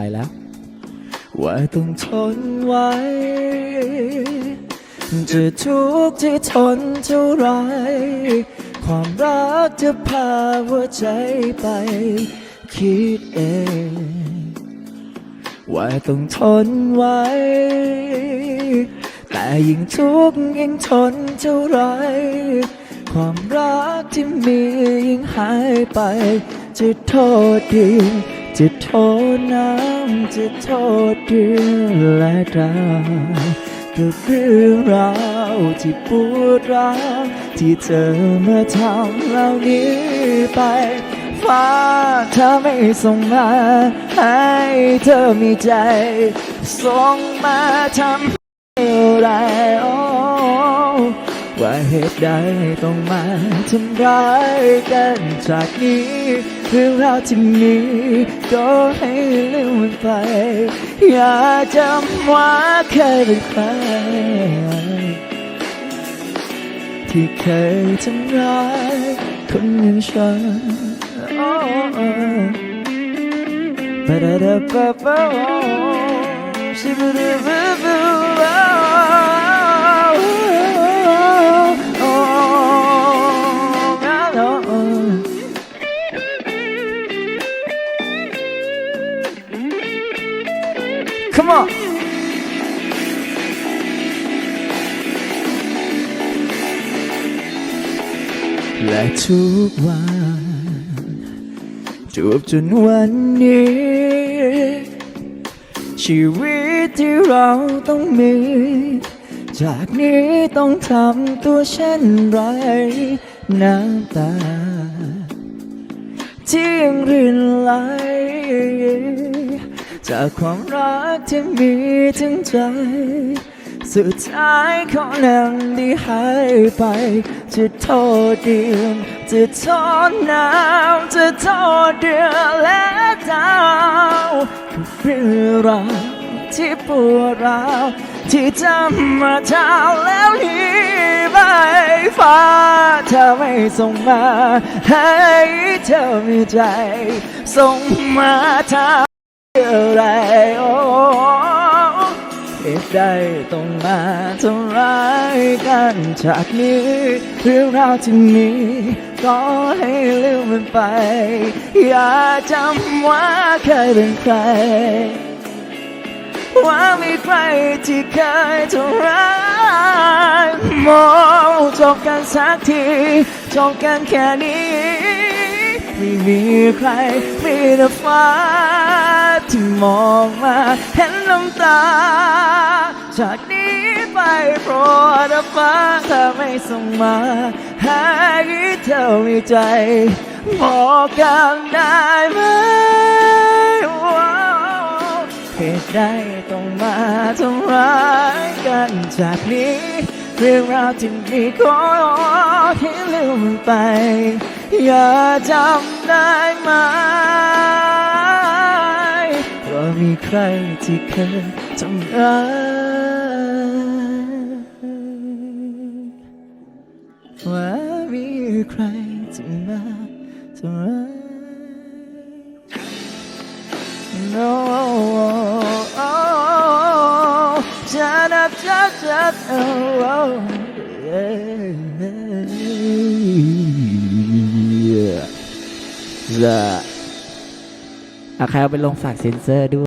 ไปแล้ว ว่าต้องทนไว้ จะทุกข์จะทนเท่าไร ความรักจะพาหัวใจไป คิดเอง ว่าต้องทนไว้ แต่ยิ่งทุกข์ยิ่งทนเท่าไรความรักที่มียิ่งหายไป จะโทษดิน จะโทษน้ำจะโทษเดือนและดาวกับเรื่องราวที่ปวดร้าวที่เธอมาทำเหล่านี้ไปฟ้าเธอไม่ส่งมาให้เธอมีใจ ส่งมาทำอะไร ว่าเหตุใดต้องมาทำร้ายกันจากนี้เรื่องราวที่มีก็ให้ลืมไป อย่าจำว่าเคยเป็นใครที่เคยทำร้ายคนอย่างฉันโอ้ ¿Cómo? และทุกวันจบจนวันนี้ชีวิตที่เราต้องมีจากนี้ต้องทำตัวเช่นไรน้ำตาที่ยังรินไหล จากความรักที่มีถึงใจ สุดท้ายเขานั้นได้หายไป จะโทษเดือนจะโทษน้ำจะโทษเดือนและดาวคือเรื่องราวที่ปวดร้าวที่จำมาเท่าแล้วนี้ไปฟ้าเธอไม่ส่งมา ให้เธอมีใจ ส่งมาทำ อะไรโอ้เหตุใดต้องมาทำร้ายกันจากนี้เรื่องราวที่มีก็ให้ลืมมันไป อย่าจำว่าเคยเป็นใคร ว่ามีใครที่เคยทำร้ายมองจบกันสักทีจบกันแค่นี้ ไม่มีใครมีแต่ฟ้า ที่มองมาเห็นน้ำตา จากนี้ไปโปรดฟ้าเธอไม่ส่งมาให้เธอมีใจบอกกันได้ไหมเหตุใดต้องมาทำร้ายกันจากนี้ เรื่องราวที่มีขอให้ลืมไป อย่าจำได้ไหม มีใครที่เคยทำร้ายว่ามีใครที่มาทำร้าย No, oh, shut up, shut up, oh, oh, yeah. จะอะใครเอาไปลงฝากเซ็นเซอร์ด้วย